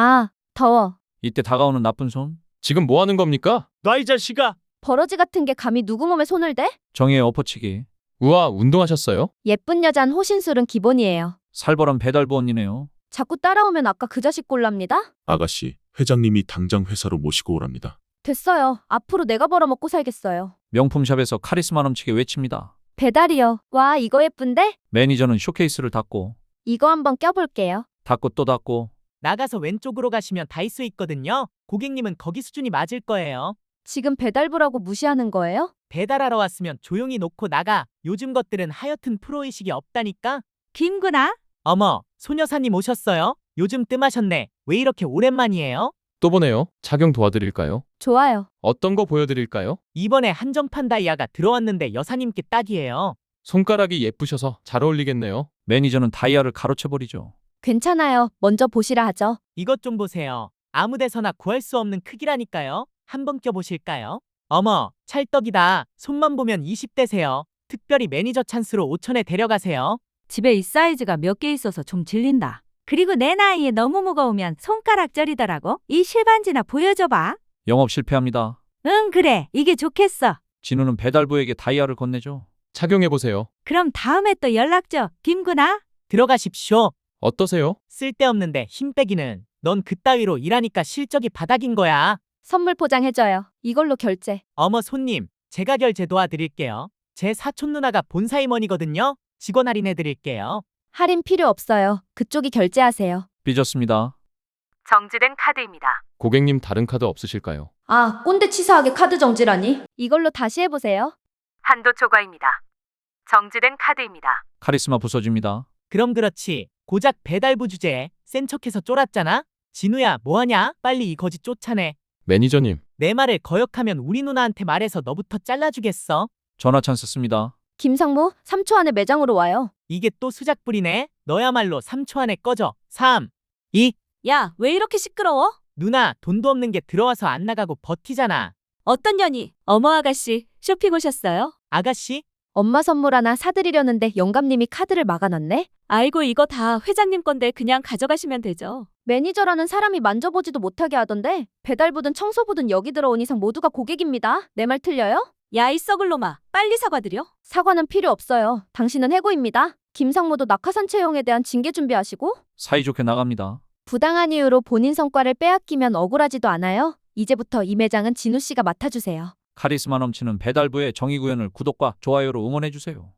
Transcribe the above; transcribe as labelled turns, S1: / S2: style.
S1: 아, 더워.
S2: 이때 다가오는 나쁜 손?
S3: 지금 뭐 하는 겁니까?
S4: 놔 이 자식아.
S1: 버러지 같은 게 감히 누구 몸에 손을 대?
S2: 정의의 엎어치기.
S3: 우와, 운동하셨어요?
S1: 예쁜 여잔 호신술은 기본이에요.
S2: 살벌한 배달부 언니네요.
S1: 자꾸 따라오면 아까 그 자식 꼴랍니다.
S5: 아가씨, 회장님이 당장 회사로 모시고 오랍니다.
S1: 됐어요. 앞으로 내가 벌어먹고 살겠어요.
S2: 명품샵에서 카리스마 넘치게 외칩니다.
S1: 배달이요. 와, 이거 예쁜데?
S2: 매니저는 쇼케이스를 닫고
S1: 이거 한번 껴볼게요.
S2: 닫고 또 닫고
S6: 나가서 왼쪽으로 가시면 다이소 있거든요. 고객님은 거기 수준이 맞을 거예요.
S1: 지금 배달부라고 무시하는 거예요?
S6: 배달하러 왔으면 조용히 놓고 나가. 요즘 것들은 하여튼 프로의식이 없다니까.
S7: 김구나?
S6: 어머, 소녀사님 오셨어요? 요즘 뜸하셨네. 왜 이렇게 오랜만이에요?
S3: 또 보네요. 착용 도와드릴까요?
S1: 좋아요.
S3: 어떤 거 보여드릴까요?
S6: 이번에 한정판 다이아가 들어왔는데 여사님께 딱이에요.
S3: 손가락이 예쁘셔서 잘 어울리겠네요.
S2: 매니저는 다이아를 가로채버리죠.
S1: 괜찮아요. 먼저 보시라 하죠.
S6: 이것 좀 보세요. 아무 데서나 구할 수 없는 크기라니까요. 한번 껴보실까요? 어머, 찰떡이다. 손만 보면 20대세요. 특별히 매니저 찬스로 5천에 데려가세요.
S7: 집에 이 사이즈가 몇 개 있어서 좀 질린다. 그리고 내 나이에 너무 무거우면 손가락 저리더라고. 이 실반지나 보여줘봐.
S2: 영업 실패합니다.
S7: 응, 그래. 이게 좋겠어.
S2: 진우는 배달부에게 다이아를 건네죠.
S3: 착용해보세요.
S7: 그럼 다음에 또 연락 줘. 김구나?
S6: 들어가십시오.
S3: 어떠세요?
S6: 쓸데없는데 힘 빼기는. 넌 그따위로 일하니까 실적이 바닥인 거야.
S1: 선물 포장해줘요. 이걸로 결제.
S6: 어머 손님, 제가 결제 도와드릴게요. 제 사촌 누나가 본사 임원이거든요. 직원 할인해드릴게요.
S1: 할인 필요 없어요. 그쪽이 결제하세요.
S2: 삐졌습니다.
S7: 정지된 카드입니다.
S3: 고객님 다른 카드 없으실까요?
S1: 아, 꼰대 치사하게 카드 정지라니? 이걸로 다시 해보세요.
S7: 한도 초과입니다. 정지된 카드입니다.
S2: 카리스마 부서집니다.
S6: 그럼 그렇지. 고작 배달부 주제에 센 척해서 쫄았잖아. 진우야, 뭐하냐? 빨리 이 거지 쫓아내.
S3: 매니저님,
S6: 내 말을 거역하면 우리 누나한테 말해서 너부터 잘라주겠어.
S2: 전화 찬스 씁니다.
S1: 김상무, 3초 안에 매장으로 와요.
S6: 이게 또 수작불이네. 너야말로 3초 안에 꺼져. 3, 2,
S7: 야, 왜 이렇게 시끄러워?
S6: 누나 돈도 없는 게 들어와서 안 나가고 버티잖아.
S7: 어떤 년이? 어머 아가씨, 쇼핑 오셨어요?
S6: 아가씨?
S1: 엄마 선물 하나 사드리려는데 영감님이 카드를 막아놨네?
S7: 아이고, 이거 다 회장님 건데 그냥 가져가시면 되죠.
S1: 매니저라는 사람이 만져보지도 못하게 하던데 배달부든 청소부든 여기 들어온 이상 모두가 고객입니다. 내 말 틀려요?
S7: 야, 이 썩을 놈아. 빨리 사과드려.
S1: 사과는 필요 없어요. 당신은 해고입니다. 김상무도 낙하산 채용에 대한 징계 준비하시고
S2: 사이좋게 나갑니다.
S1: 부당한 이유로 본인 성과를 빼앗기면 억울하지도 않아요. 이제부터 이 매장은 진우 씨가 맡아주세요.
S2: 카리스마 넘치는 배달부의 정의구현을 구독과 좋아요로 응원해주세요.